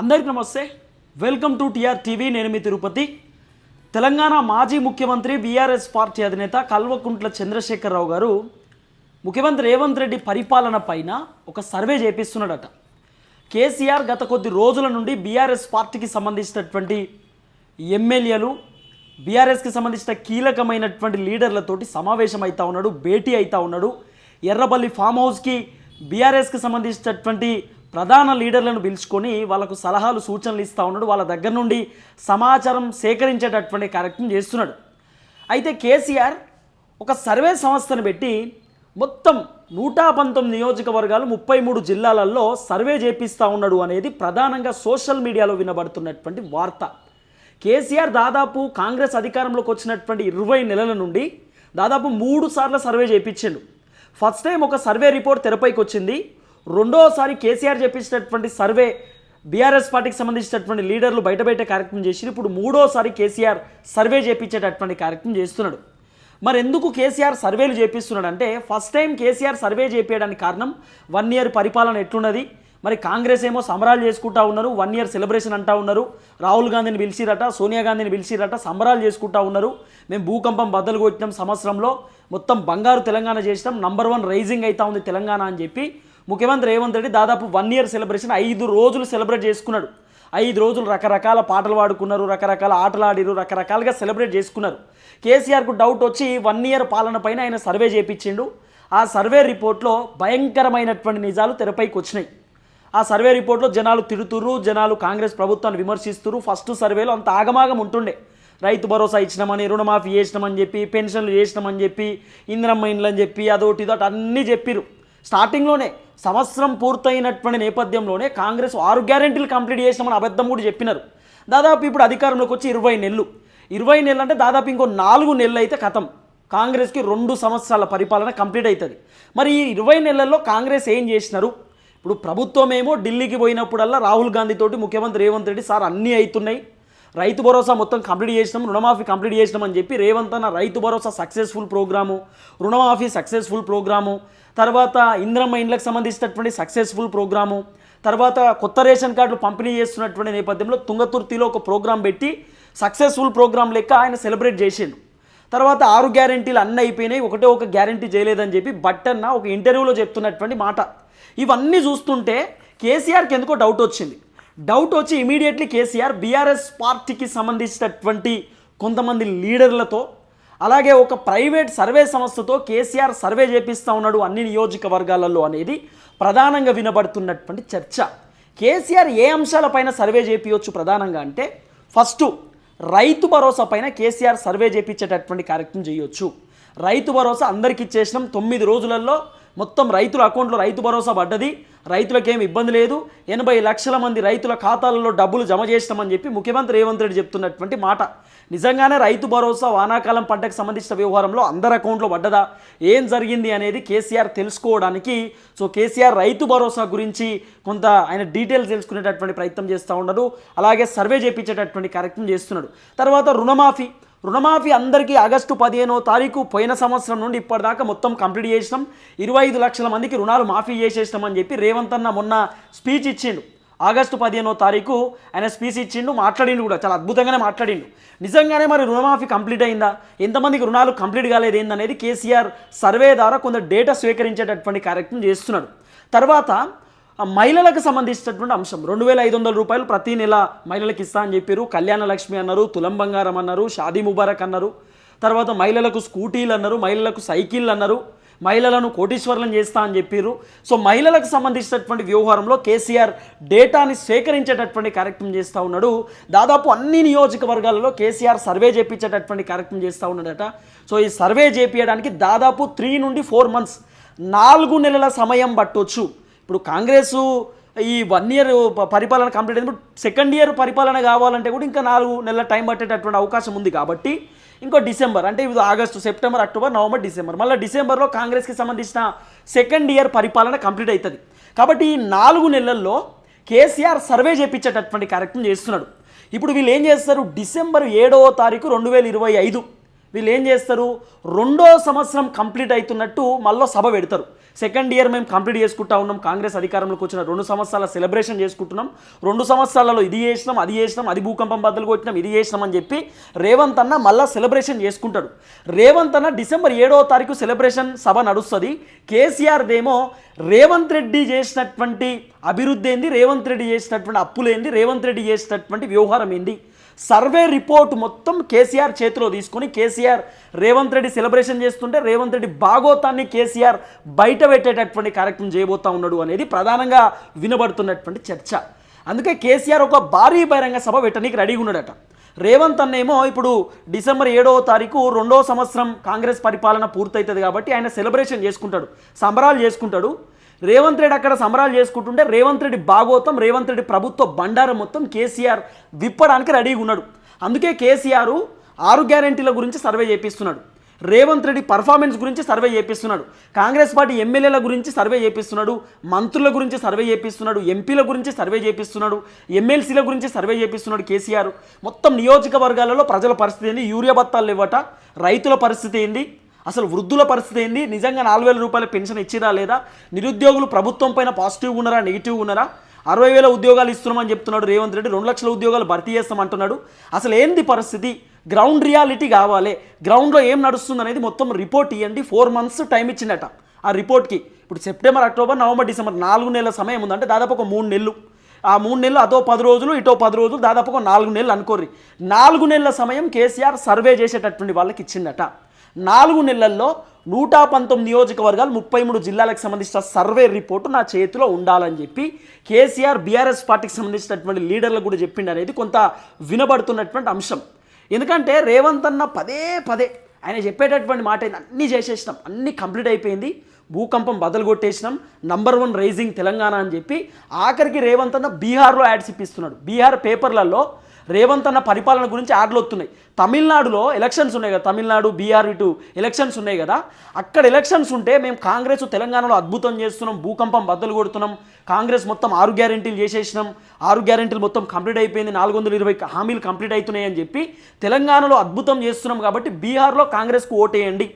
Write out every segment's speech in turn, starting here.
అందరికీ నమస్తే. Welcome to TR TV. నేను మీ తిరుపతి. తెలంగాణ మాజీ ముఖ్యమంత్రి బీఆర్ఎస్ పార్టీ అధినేత కల్వకుంట్ల చంద్రశేఖరరావు గారు ముఖ్యమంత్రి రేవంత్ రెడ్డి పరిపాలన పైన ఒక సర్వే చేపిస్తున్నాడట. కేసీఆర్ గత కొద్ది రోజుల నుండి బీఆర్ఎస్ పార్టీకి సంబంధించినటువంటి ఎమ్మెల్యేలు బీఆర్ఎస్కి సంబంధించిన కీలకమైనటువంటి లీడర్లతోటి సమావేశం అవుతా ఉన్నాడు భేటీ అవుతా ఉన్నాడు. ఎర్రబల్లి ఫామ్ హౌస్కి బీఆర్ఎస్కి సంబంధించినటువంటి ప్రధాన లీడర్లను పిలుచుకొని వాళ్ళకు సలహాలు సూచనలు ఇస్తూ ఉన్నాడు. వాళ్ళ దగ్గర నుండి సమాచారం సేకరించేటటువంటి కార్యక్రమం చేస్తున్నాడు. అయితే కేసీఆర్ ఒక సర్వే సంస్థను పెట్టి మొత్తం నూట పంతొమ్మిది నియోజకవర్గాలు ముప్పై మూడు జిల్లాలలో సర్వే చేపిస్తూ ఉన్నాడు అనేది ప్రధానంగా సోషల్ మీడియాలో వినబడుతున్నటువంటి వార్త. కేసీఆర్ దాదాపు కాంగ్రెస్ అధికారంలోకి వచ్చినటువంటి ఇరవై నెలల నుండి దాదాపు మూడు సార్లు సర్వే చేయించిండు ఫస్ట్ టైం ఒక సర్వే రిపోర్ట్ తెరపైకి వచ్చింది. రెండోసారి కేసీఆర్ చేపించినటువంటి సర్వే బీఆర్ఎస్ పార్టీకి సంబంధించినటువంటి లీడర్లు బయట బయట కార్యక్రమం చేసి ఇప్పుడు మూడోసారి కేసీఆర్ సర్వే చేపించేటటువంటి కార్యక్రమం చేస్తున్నాడు. మరి ఎందుకు కేసీఆర్ సర్వేలు చేపిస్తున్నాడు అంటే ఫస్ట్ టైం కేసీఆర్ సర్వే చేపించడానికి కారణం వన్ ఇయర్ పరిపాలన ఎట్లున్నది? మరి కాంగ్రెస్ ఏమో సంబరాలు చేసుకుంటా ఉన్నారు వన్ ఇయర్ సెలబ్రేషన్ అంటా ఉన్నారు. రాహుల్ గాంధీని పిలిచిరట సోనియా గాంధీని పిలిచిరట సంబరాలు చేసుకుంటా ఉన్నారు. మేము భూకంపం బద్దలు కొట్టినాం సంవత్సరంలో. మొత్తం బంగారు తెలంగాణ చేసినాం. నంబర్ వన్ రైజింగ్ అవుతా ఉంది తెలంగాణ అని చెప్పి ముఖ్యమంత్రి రేవంత్ రెడ్డి దాదాపు వన్ ఇయర్ సెలబ్రేషన్ ఐదు రోజులు సెలబ్రేట్ చేసుకున్నాడు. ఐదు రోజులు రకరకాల పాటలు పాడుకున్నారు రకరకాల ఆటలు ఆడిరు రకరకాలుగా సెలబ్రేట్ చేసుకున్నారు. కేసీఆర్కు డౌట్ వచ్చి వన్ ఇయర్ పాలన పైన ఆయన సర్వే చేయించిండు ఆ సర్వే రిపోర్ట్లో భయంకరమైనటువంటి నిజాలు తెరపైకి వచ్చినాయి. ఆ సర్వే రిపోర్ట్లో జనాలు తిడుతుర్రు జనాలు కాంగ్రెస్ ప్రభుత్వాన్ని విమర్శిస్తురు ఫస్ట్ సర్వేలో అంత ఆగమాగం ఉంటుండే. రైతు భరోసా ఇచ్చినామని రుణమాఫీ చేసినామని చెప్పి పెన్షన్లు చేసినామని చెప్పి ఇంద్రమ్మ ఇండ్లని చెప్పి అదొకటి ఇదొకటి అన్నీ చెప్పిరు స్టార్టింగ్లోనే సంవత్సరం పూర్తయినటువంటి నేపథ్యంలోనే కాంగ్రెస్ ఆరు గ్యారెంటీలు కంప్లీట్ చేసినామని అబద్ధం కూడా చెప్పినారు. దాదాపు ఇప్పుడు అధికారంలోకి వచ్చి ఇరవై నెలలు. ఇరవై నెలలు అంటే దాదాపు ఇంకో నాలుగు నెలలు అయితే కథం. కాంగ్రెస్కి రెండు సంవత్సరాల పరిపాలన కంప్లీట్ అవుతుంది. మరి ఈ ఇరవై నెలల్లో కాంగ్రెస్ ఏం చేసినారు? ఇప్పుడు ప్రభుత్వం ఏమో ఢిల్లీకి పోయినప్పుడల్లా రాహుల్ గాంధీతోటి ముఖ్యమంత్రి రేవంత్ రెడ్డి సార్ అన్నీ అవుతున్నాయి. రైతు భరోసా మొత్తం కంప్లీట్ చేసినాం రుణమాఫీ కంప్లీట్ చేసినాం అని చెప్పి రేవంత్ అన్న రైతు భరోసా సక్సెస్ఫుల్ ప్రోగ్రాము రుణమాఫీ సక్సెస్ఫుల్ ప్రోగ్రాము తర్వాత ఇంద్రమ్మ ఇండ్లకు సంబంధించినటువంటి సక్సెస్ఫుల్ ప్రోగ్రాము తర్వాత కొత్త రేషన్ కార్డులు పంపిణీ చేస్తున్నటువంటి నేపథ్యంలో తుంగతుర్తిలో ఒక ప్రోగ్రాం పెట్టి సక్సెస్ఫుల్ ప్రోగ్రాం లెక్క ఆయన సెలబ్రేట్ చేసిండు. తర్వాత ఆరు గ్యారెంటీలు అన్నీ అయిపోయినాయి ఒకటే ఒక గ్యారెంటీ చేయలేదని చెప్పి బట్టన్న ఒక ఇంటర్వ్యూలో చెప్తున్నటువంటి మాట. ఇవన్నీ చూస్తుంటే కేసీఆర్కి ఎందుకో డౌట్ వచ్చింది. డౌట్ వచ్చి ఇమీడియట్లీ కేసీఆర్ బీఆర్ఎస్ పార్టీకి సంబంధించినటువంటి కొంతమంది లీడర్లతో అలాగే ఒక ప్రైవేట్ సర్వే సంస్థతో కేసీఆర్ సర్వే చేపిస్తూ ఉన్నాడు అన్ని నియోజకవర్గాలలో అనేది ప్రధానంగా వినబడుతున్నటువంటి చర్చ. కేసీఆర్ ఏ అంశాలపైన సర్వే చేపించవచ్చు ప్రధానంగా అంటే ఫస్ట్ రైతు భరోసా పైన కేసీఆర్ సర్వే చేపించేటటువంటి కార్యక్రమం చేయొచ్చు. రైతు భరోసా అందరికి ఇచ్చేసినాం తొమ్మిది రోజులలో మొత్తం రైతుల అకౌంట్లో రైతు భరోసా పడ్డది. రైతులకేం ఇబ్బంది లేదు. ఎనభై లక్షల మంది రైతుల ఖాతాలలో డబ్బులు జమ చేసినామని చెప్పి ముఖ్యమంత్రి రేవంత్ రెడ్డి చెప్తున్నటువంటి మాట. నిజంగానే రైతు భరోసా వానాకాలం పంటకు సంబంధించిన వ్యవహారంలో అందరి అకౌంట్లో పడ్డదా? ఏం జరిగింది అనేది కేసీఆర్ తెలుసుకోవడానికి సో కేసీఆర్ రైతు భరోసా గురించి కొంత ఆయన డీటెయిల్స్ తెలుసుకునేటటువంటి ప్రయత్నం చేస్తూ ఉన్నాడు అలాగే సర్వే చేపించేటటువంటి కార్యక్రమం చేస్తున్నాడు. తర్వాత రుణమాఫీ. రుణమాఫీ అందరికీ ఆగస్టు పదిహేనో తారీఖు పోయిన సంవత్సరం నుండి ఇప్పటిదాకా మొత్తం కంప్లీట్ చేసినాం. ఇరవై ఐదు లక్షల మందికి రుణాలు మాఫీ చేసేసినాం అని చెప్పి రేవంత్ అన్న మొన్న స్పీచ్ ఇచ్చిండు. ఆగస్టు పదిహేనో తారీఖు ఆయన స్పీచ్ ఇచ్చిండు మాట్లాడిండు కూడా చాలా అద్భుతంగానే మాట్లాడిండు. నిజంగానే మరి రుణమాఫీ కంప్లీట్ అయిందా? ఎంతమందికి రుణాలు కంప్లీట్ కాలేదు ఏందనేది కేసీఆర్ సర్వే ద్వారా కొంత డేటా స్వీకరించేటటువంటి కార్యక్రమం చేస్తున్నాడు. తర్వాత మహిళలకు సంబంధించినటువంటి అంశం. రెండు వేల ఐదు వందల రూపాయలు ప్రతి నెల మహిళలకు ఇస్తా అని చెప్పారు. కళ్యాణ లక్ష్మి అన్నారు తులం బంగారం అన్నారు షాదీ ముబారక్ అన్నారు. తర్వాత మహిళలకు స్కూటీలు అన్నారు మహిళలకు సైకిళ్ళు అన్నారు. మహిళలను కోటీశ్వరులను చేస్తా అని చెప్పారు. సో మహిళలకు సంబంధించినటువంటి వ్యవహారంలో కేసీఆర్ డేటాని సేకరించేటటువంటి కార్యక్రమం చేస్తూ ఉన్నాడు. దాదాపు అన్ని నియోజకవర్గాలలో కేసీఆర్ సర్వే చేపించేటటువంటి కార్యక్రమం చేస్తూ ఉన్నాడట. సో ఈ సర్వే చేపించడానికి దాదాపు త్రీ నుండి ఫోర్ మంత్స్ నాలుగు నెలల సమయం పట్టొచ్చు. ఇప్పుడు కాంగ్రెస్ ఈ వన్ ఇయర్ పరిపాలన కంప్లీట్ అయినప్పుడు సెకండ్ ఇయర్ పరిపాలన కావాలంటే కూడా ఇంకా నాలుగు నెలల టైం పట్టేటటువంటి అవకాశం ఉంది కాబట్టి ఇంకో డిసెంబర్ అంటే ఇది August September October November December. మళ్ళీ డిసెంబర్లో కాంగ్రెస్కి సంబంధించిన సెకండ్ ఇయర్ పరిపాలన కంప్లీట్ అవుతుంది. కాబట్టి ఈ నాలుగు నెలల్లో కేసీఆర్ సర్వే చేపించేటటువంటి కార్యక్రమం చేస్తున్నాడు. ఇప్పుడు వీళ్ళు ఏం చేస్తారు? డిసెంబర్ ఏడవ తారీఖు రెండు వేల ఇరవై ఐదు. వీళ్ళు ఏం చేస్తారు? రెండో సంవత్సరం కంప్లీట్ అవుతున్నట్టు మళ్ళీ సభ పెడతారు. సెకండ్ ఇయర్ మేము కంప్లీట్ చేసుకుంటా ఉన్నాం. కాంగ్రెస్ అధికారంలోకి వచ్చిన రెండు సంవత్సరాల సెలబ్రేషన్ చేసుకుంటున్నాం. రెండు సంవత్సరాలలో ఇది చేసినాం అది చేసినాం అది భూకంపం బద్దలు కొట్టినాం ఇది చేసినాం అని చెప్పి రేవంత్ అన్న మళ్ళా సెలబ్రేషన్ చేసుకుంటాడు. రేవంత్ అన్న డిసెంబర్ ఏడవ తారీఖు సెలబ్రేషన్ సభ నడుస్తుంది. కేసీఆర్దేమో రేవంత్ రెడ్డి చేసినటువంటి అభివృద్ధి ఏంది రేవంత్ రెడ్డి చేసినటువంటి అప్పులేంది రేవంత్ రెడ్డి చేసినటువంటి వ్యవహారం ఏంది? సర్వే రిపోర్ట్ మొత్తం కేసీఆర్ చేతిలో తీసుకొని కేసీఆర్ రేవంత్ రెడ్డి సెలబ్రేషన్ చేస్తుంటే రేవంత్ రెడ్డి భాగోతాన్ని కేసీఆర్ బయట పెట్టేటటువంటి కార్యక్రమం చేయబోతా ఉన్నాడు అనేది ప్రధానంగా వినబడుతున్నటువంటి చర్చ. అందుకే కేసీఆర్ ఒక భారీ బహిరంగ సభ పెట్టడానికి రెడీగా ఉన్నాడట. రేవంత్ అన్నేమో ఇప్పుడు డిసెంబర్ ఏడవ తారీఖు రెండవ సంవత్సరం కాంగ్రెస్ పరిపాలన పూర్తవుతుంది కాబట్టి ఆయన సెలబ్రేషన్ చేసుకుంటాడు సంబరాలు చేసుకుంటాడు. రేవంత్ రెడ్డి అక్కడ సమరాలు చేసుకుంటుంటే రేవంత్ రెడ్డి భాగోతం రేవంత్ రెడ్డి ప్రభుత్వ బండారం మొత్తం కేసీఆర్ విప్పడానికి రెడీగా ఉన్నాడు. అందుకే కేసీఆర్ ఆరు గ్యారెంటీల గురించి సర్వే చేపిస్తున్నాడు. రేవంత్ రెడ్డి పర్ఫార్మెన్స్ గురించి సర్వే చేపిస్తున్నాడు. కాంగ్రెస్ పార్టీ ఎమ్మెల్యేల గురించి సర్వే చేపిస్తున్నాడు. మంత్రుల గురించి సర్వే చేపిస్తున్నాడు. ఎంపీల గురించి సర్వే చేపిస్తున్నాడు. ఎమ్మెల్సీల గురించి సర్వే చేపిస్తున్నాడు కేసీఆర్. మొత్తం నియోజకవర్గాలలో ప్రజల పరిస్థితి ఏంది? యూరియా బత్తాలు ఇవ్వట రైతుల పరిస్థితి ఏంది? అసలు వృద్ధుల పరిస్థితి ఏంది? నిజంగా నాలుగు వేల రూపాయల పెన్షన్ ఇచ్చిరా లేదా? నిరుద్యోగులు ప్రభుత్వం పైన పాజిటివ్గా ఉన్నారా నెగిటివ్గా ఉన్నారా? అరవై వేల ఉద్యోగాలు ఇస్తున్నామని చెప్తున్నాడు రేవంత్ రెడ్డి. రెండు లక్షల ఉద్యోగాలు భర్తీ చేస్తామంటున్నాడు. అసలు ఏంది పరిస్థితి? గ్రౌండ్ రియాలిటీ కావాలి. గ్రౌండ్లో ఏం నడుస్తుంది అనేది మొత్తం రిపోర్ట్ ఇవ్వండి ఫోర్ మంత్స్ టైం ఇచ్చిందట ఆ రిపోర్ట్కి. ఇప్పుడు సెప్టెంబర్ అక్టోబర్ నవంబర్ డిసెంబర్ నాలుగు నెలల సమయం ఉందంటే దాదాపు ఒక మూడు నెలలు. ఆ మూడు నెలలు అదో పది రోజులు ఇటో పది రోజులు దాదాపు ఒక నాలుగు నెలలు అనుకోర్రి. నాలుగు నెలల సమయం కేసీఆర్ సర్వే చేసేటటువంటి వాళ్ళకి ఇచ్చిందట. నాలుగు నెలల్లో నూట పంతొమ్మిది నియోజకవర్గాలు ముప్పై మూడు జిల్లాలకు సంబంధించిన సర్వే రిపోర్టు నా చేతిలో ఉండాలని చెప్పి కేసీఆర్ బీఆర్ఎస్ పార్టీకి సంబంధించినటువంటి లీడర్లకు కూడా చెప్పిండు అనేది కొంత వినబడుతున్నటువంటి అంశం. ఎందుకంటే రేవంత్ అన్న పదే పదే ఆయన చెప్పేటటువంటి మాట అన్నీ చేసేసినాం. అన్నీ కంప్లీట్ అయిపోయింది. భూకంపం బదలు కొట్టేసినాం. నంబర్ వన్ రైజింగ్ తెలంగాణ అని చెప్పి ఆఖరికి రేవంత్ అన్న బీహార్లో యాడ్స్ ఇప్పిస్తున్నాడు. బీహార్ పేపర్లలో రేవంత్ అన్న పరిపాలన గురించి యాడ్లు వస్తున్నాయి. తమిళనాడులో ఎలక్షన్స్ ఉన్నాయి కదా తమిళనాడు బీఆర్ ఇటు ఎలక్షన్స్ ఉన్నాయి కదా అక్కడ ఎలక్షన్స్ ఉంటే మేము కాంగ్రెస్ తెలంగాణలో అద్భుతం చేస్తున్నాం భూకంపం బద్దలు కొడుతున్నాం కాంగ్రెస్ మొత్తం ఆరు గ్యారెంటీలు చేసేసినాం ఆరు గ్యారెంటీలు మొత్తం కంప్లీట్ అయిపోయింది నాలుగు వందల ఇరవై హామీలు కంప్లీట్ అవుతున్నాయి అని చెప్పి తెలంగాణలో అద్భుతం చేస్తున్నాం కాబట్టి బీహార్లో కాంగ్రెస్కు ఓటేయండి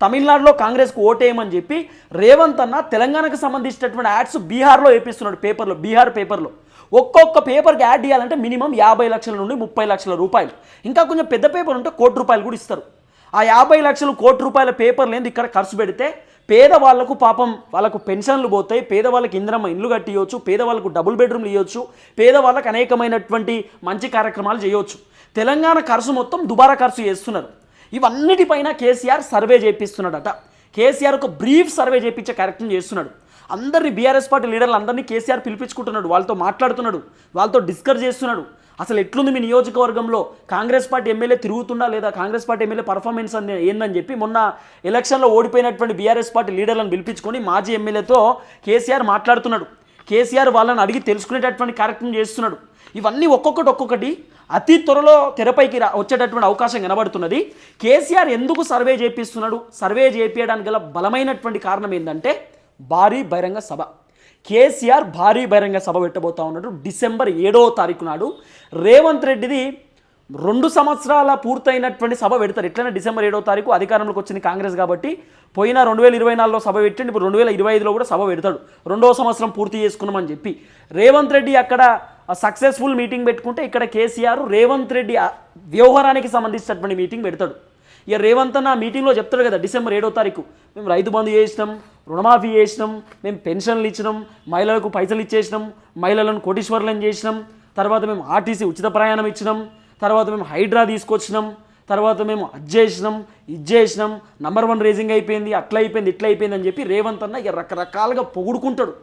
తమిళనాడులో కాంగ్రెస్కు ఓటేయమని చెప్పి రేవంత్ అన్న తెలంగాణకు సంబంధించినటువంటి యాడ్స్ బీహార్లో వేపిస్తున్నాడు పేపర్లో బీహార్ పేపర్లో. ఒక్కొక్క పేపర్కి యాడ్ చేయాలంటే మినిమం యాభై లక్షల నుండి ముప్పై లక్షల రూపాయలు. ఇంకా కొంచెం పెద్ద పేపర్ ఉంటే కోటి రూపాయలు కూడా ఇస్తారు. ఆ యాభై లక్షలు కోటి రూపాయల పేపర్ లేని ఇక్కడ ఖర్చు పెడితే పేదవాళ్ళకు పాపం వాళ్ళకు పెన్షన్లు పోతాయి పేదవాళ్ళకి ఇంద్రమ్మ ఇండ్లు కట్టియొచ్చు పేదవాళ్ళకు డబుల్ బెడ్రూమ్లు ఇవ్వచ్చు పేదవాళ్ళకు అనేకమైనటువంటి మంచి కార్యక్రమాలు చేయవచ్చు తెలంగాణ ఖర్చు మొత్తం దుబారా ఖర్చు చేస్తున్నారు. ఇవన్నిటిపైన కేసీఆర్ సర్వే చేపిస్తున్నాడట. కేసీఆర్ ఒక బ్రీఫ్ సర్వే చేయించే కార్యక్రమం చేస్తున్నాడు. అందరినీ బీఆర్ఎస్ పార్టీ లీడర్లు అందరినీ కేసీఆర్ పిలిపించుకుంటున్నాడు వాళ్ళతో మాట్లాడుతున్నాడు వాళ్ళతో డిస్కస్ చేస్తున్నాడు. అసలు ఎట్లుంది మీ నియోజకవర్గంలో? కాంగ్రెస్ పార్టీ ఎమ్మెల్యే తిరుగుతుందా లేదా? కాంగ్రెస్ పార్టీ ఎమ్మెల్యే పర్ఫార్మెన్స్ అని ఏందని చెప్పి మొన్న ఎలక్షన్లో ఓడిపోయినటువంటి బీఆర్ఎస్ పార్టీ లీడర్లను పిలిపించుకొని మాజీ ఎమ్మెల్యేతో కేసీఆర్ మాట్లాడుతున్నాడు. కేసీఆర్ వాళ్ళని అడిగి తెలుసుకునేటటువంటి కార్యక్రమం చేస్తున్నాడు. ఇవన్నీ ఒక్కొక్కటి ఒక్కొక్కటి అతి త్వరలో తెరపైకి రా వచ్చేటటువంటి అవకాశం కనబడుతున్నది. కేసీఆర్ ఎందుకు సర్వే చేపిస్తున్నాడు? సర్వే చేపించడానికి గల బలమైనటువంటి కారణం ఏంటంటే భారీ బహిరంగ సభ. కేసీఆర్ భారీ బహిరంగ సభ పెట్టబోతా ఉన్నాడు. డిసెంబర్ ఏడవ తారీఖు నాడు రేవంత్ రెడ్డిది రెండు సంవత్సరాల పూర్తయినటువంటి సభ పెడతారు. ఎట్లైనా డిసెంబర్ ఏడవ తారీఖు అధికారంలోకి వచ్చింది కాంగ్రెస్ కాబట్టి పోయిన రెండు వేల ఇరవై నాలుగులో సభ పెట్టండి. ఇప్పుడు రెండు వేల ఇరవై ఐదులో కూడా సభ పెడతాడు. రెండవ సంవత్సరం పూర్తి చేసుకున్నామని చెప్పి. రేవంత్ రెడ్డి అక్కడ సక్సెస్ఫుల్ మీటింగ్ పెట్టుకుంటే ఇక్కడ కేసీఆర్ రేవంత్ రెడ్డి వ్యవహారానికి సంబంధించినటువంటి మీటింగ్ పెడతాడు. ఇక రేవంత్ అన్న మీటింగ్లో చెప్తాడు కదా డిసెంబర్ ఏడో తారీఖు. మేము రైతు బంధు చేసినాం రుణమాఫీ చేసినాం మేము పెన్షన్లు ఇచ్చినాం మహిళలకు పైసలు ఇచ్చేసినాం మహిళలను కోటీశ్వర్లను చేసినాం తర్వాత మేము ఆర్టీసీ ఉచిత ప్రయాణం ఇచ్చినాం తర్వాత మేము హైడ్రా తీసుకొచ్చినాం తర్వాత మేము అది చేసినాం ఇది చేసినాం నంబర్ వన్ రేజింగ్ అయిపోయింది అట్లా అయిపోయింది ఇట్లా అయిపోయింది అని చెప్పి రేవంత్ అన్న ఇక రకరకాలుగా పొగుడుకుంటాడు.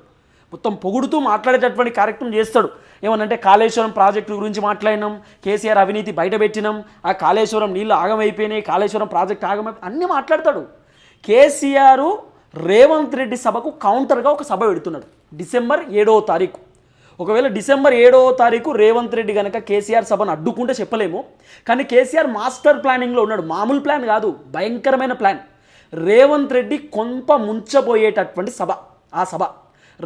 మొత్తం పొగుడుతూ మాట్లాడేటటువంటి కార్యక్రమం చేస్తాడు. ఏమనంటే కాళేశ్వరం ప్రాజెక్టు గురించి మాట్లాడినాం కేసీఆర్ అవినీతి బయటపెట్టినాం ఆ కాళేశ్వరం నీళ్ళు ఆగమైపోయినాయి కాళేశ్వరం ప్రాజెక్ట్ ఆగమై అన్నీ మాట్లాడతాడు. కేసీఆర్ రేవంత్ రెడ్డి సభకు కౌంటర్గా ఒక సభ పెడుతున్నాడు డిసెంబర్ ఏడవ తారీఖు. ఒకవేళ డిసెంబర్ ఏడవ తారీఖు రేవంత్ రెడ్డి కనుక కేసీఆర్ సభను అడ్డుకుంటే చెప్పలేము. కానీ కేసీఆర్ మాస్టర్ ప్లానింగ్లో ఉన్నాడు మామూలు ప్లాన్ కాదు భయంకరమైన ప్లాన్. రేవంత్ రెడ్డి కొంప ముంచబోయేటటువంటి సభ ఆ సభ.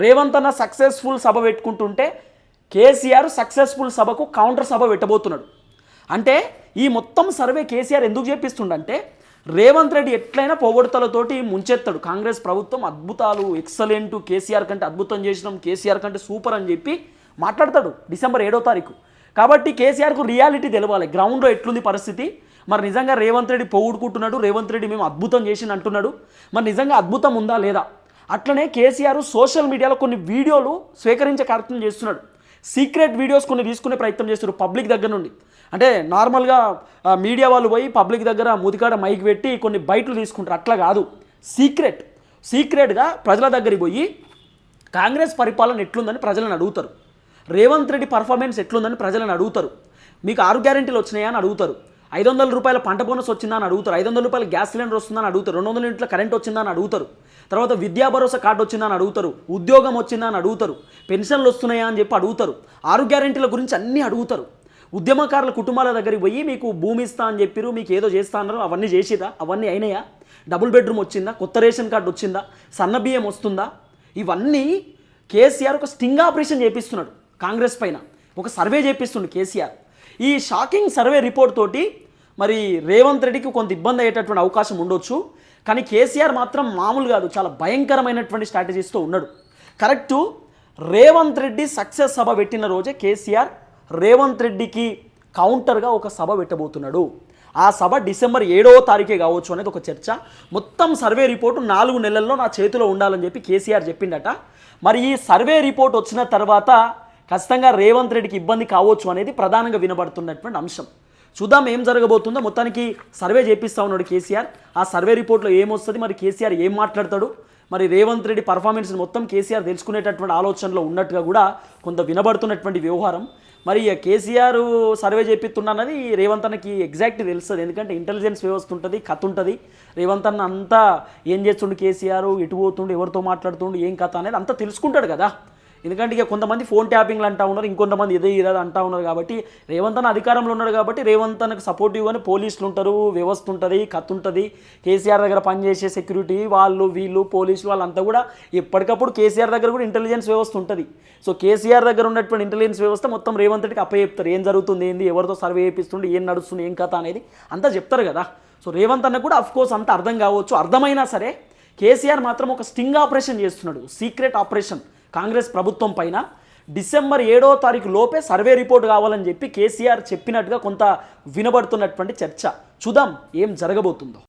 రేవంత్ అన్న సక్సెస్ఫుల్ సభ పెట్టుకుంటుంటే కేసీఆర్ సక్సెస్ఫుల్ సభకు కౌంటర్ సభ పెట్టబోతున్నాడు. అంటే ఈ మొత్తం సర్వే కేసీఆర్ ఎందుకు చేపిస్తుండంటే రేవంత్ రెడ్డి ఎట్లయినా పొగడ్తలతోటి ముంచెత్తాడు. కాంగ్రెస్ ప్రభుత్వం అద్భుతాలు ఎక్సలెంట్ కేసీఆర్ కంటే అద్భుతం చేసినాం కేసీఆర్ కంటే సూపర్ అని చెప్పి మాట్లాడతాడు డిసెంబర్ ఏడో తారీఖు. కాబట్టి కేసీఆర్కు రియాలిటీ తెలవాలి. గ్రౌండ్లో ఎట్లుంది పరిస్థితి? మరి నిజంగా రేవంత్ రెడ్డి పొగుడుకుంటున్నాడు రేవంత్ రెడ్డి మేము అద్భుతం చేసిన అంటున్నాడు. మరి నిజంగా అద్భుతం ఉందా లేదా? అట్లనే కేసీఆర్ సోషల్ మీడియాలో కొన్ని వీడియోలు స్వీకరించే కార్యక్రమం చేస్తున్నాడు. సీక్రెట్ వీడియోస్ కొన్ని తీసుకునే ప్రయత్నం చేస్తున్నారు పబ్లిక్ దగ్గర నుండి. అంటే నార్మల్గా మీడియా వాళ్ళు పోయి పబ్లిక్ దగ్గర ముదికాడ మైక్ పెట్టి కొన్ని బయటలు తీసుకుంటారు. అట్లా కాదు. సీక్రెట్ సీక్రెట్గా ప్రజల దగ్గరికి పోయి కాంగ్రెస్ పరిపాలన ఎట్లుందని ప్రజలను అడుగుతారు. రేవంత్ రెడ్డి పర్ఫార్మెన్స్ ఎట్లుందని ప్రజలను అడుగుతారు. మీకు ఆరు గ్యారెంటీలు వచ్చినాయా అని అడుగుతారు. ఐదు వందల రూపాయల పంట బోనస్ వచ్చిందా అని అడుగుతారు. ఐదు వందల రూపాయల గ్యాస్ సిలిండర్ వస్తుందని అడుగుతారు. రెండు వందల ఇంట్లో కరెంట్ వచ్చిందా అని అడుగుతారు. తర్వాత విద్యా భరోసా కార్డు వచ్చిందా అని అడుగుతారు. ఉద్యోగం వచ్చిందా అని అడుగుతారు. పెన్షన్లు వస్తున్నాయా అని చెప్పి అడుగుతారు. ఆరు గ్యారెంటీల గురించి అన్నీ అడుగుతారు. ఉద్యమకారుల కుటుంబాల దగ్గరికి పోయి మీకు భూమి ఇస్తా అని చెప్పిరు మీకు ఏదో చేస్తా అన్నారు అవన్నీ చేసిరా అవన్నీ అయినాయా? డబుల్ బెడ్రూమ్ వచ్చిందా? కొత్త రేషన్ కార్డు వచ్చిందా? సన్న బియ్యం వస్తుందా? ఇవన్నీ కేసీఆర్ ఒక స్టింగ్ ఆపరేషన్ చేపిస్తున్నాడు కాంగ్రెస్ పైన. ఒక సర్వే చేపిస్తుండు కేసీఆర్. ఈ షాకింగ్ సర్వే రిపోర్ట్ తోటి మరి రేవంత్ రెడ్డికి కొంత ఇబ్బంది అయ్యేటటువంటి అవకాశం ఉండొచ్చు. కానీ కేసీఆర్ మాత్రం మామూలు కాదు చాలా భయంకరమైనటువంటి స్ట్రాటజీస్తో ఉన్నాడు. కరెక్టు రేవంత్ రెడ్డి సక్సెస్ సభ పెట్టిన రోజే కేసీఆర్ రేవంత్ రెడ్డికి కౌంటర్గా ఒక సభ పెట్టబోతున్నాడు. ఆ సభ డిసెంబర్ ఏడవ తారీఖే కావచ్చు అనేది ఒక చర్చ. మొత్తం సర్వే రిపోర్టు నాలుగు నెలల్లో నా చేతిలో ఉండాలని చెప్పి కేసీఆర్ చెప్పిండట. మరి ఈ సర్వే రిపోర్ట్ వచ్చిన తర్వాత ఖచ్చితంగా రేవంత్ రెడ్డికి ఇబ్బంది కావచ్చు అనేది ప్రధానంగా వినబడుతున్నటువంటి అంశం. చూద్దాం ఏం జరగబోతుందో. మొత్తానికి సర్వే చేపిస్తా ఉన్నాడు కేసీఆర్. ఆ సర్వే రిపోర్ట్లో ఏమొస్తుంది? మరి కేసీఆర్ ఏం మాట్లాడతాడు? మరి రేవంత్ రెడ్డి పర్ఫార్మెన్స్ మొత్తం కేసీఆర్ తెలుసుకునేటటువంటి ఆలోచనలో ఉన్నట్టుగా కూడా కొంత వినబడుతున్నటువంటి వ్యవహారం. మరి కేసీఆర్ సర్వే చేపిస్తున్నా రేవంత్ అన్నకి ఎగ్జాక్ట్ తెలుస్తుంది. ఎందుకంటే ఇంటెలిజెన్స్ వ్యవస్థ ఉంటుంది కథ ఉంటుంది. రేవంత్ అన్న అంతా ఏం చేస్తుండు కేసీఆర్? ఎటు పోతుండు? ఎవరితో మాట్లాడుతుండు? ఏం కథ అనేది అంతా తెలుసుకుంటాడు కదా. ఎందుకంటే ఇక కొంతమంది ఫోన్ ట్యాపింగ్లు అంటా ఉన్నారు ఇంకొంతమంది ఇదే ఇదే అంటా ఉన్నారు కాబట్టి రేవంత్ అన్న అధికారంలో ఉన్నాడు కాబట్టి రేవంత్ అన్నకు సపోర్టివ్గానే పోలీసులు ఉంటారు వ్యవస్థ ఉంటుంది కత్తి ఉంటుంది. కేసీఆర్ దగ్గర పనిచేసే సెక్యూరిటీ వాళ్ళు వీళ్ళు పోలీసులు వాళ్ళంతా కూడా ఎప్పటికప్పుడు కేసీఆర్ దగ్గర కూడా ఇంటెలిజెన్స్ వ్యవస్థ ఉంటుంది. సో కేసీఆర్ దగ్గర ఉన్నటువంటి ఇంటెలిజెన్స్ వ్యవస్థ మొత్తం రేవంత్ రెడ్డికి అప్పచెప్తారు. ఏం జరుగుతుంది ఏంది ఎవరితో సర్వే చేపిస్తుండే ఏం నడుస్తుంది ఏం కథ అనేది అంతా చెప్తారు కదా. సో రేవంత్ అన్న కూడా అఫ్కోర్స్ అంత అర్థం కావచ్చు. అర్థమైనా సరే కేసీఆర్ మాత్రం ఒక స్టింగ్ ఆపరేషన్ చేస్తున్నాడు సీక్రెట్ ఆపరేషన్ కాంగ్రెస్ ప్రభుత్వం పైన డిసెంబర్ ఏడో తారీఖు లోపే సర్వే రిపోర్ట్ కావాలని చెప్పి కేసీఆర్ చెప్పినట్టుగా కొంత వినబడుతున్నటువంటి చర్చ. చూద్దాం ఏం జరగబోతుందో.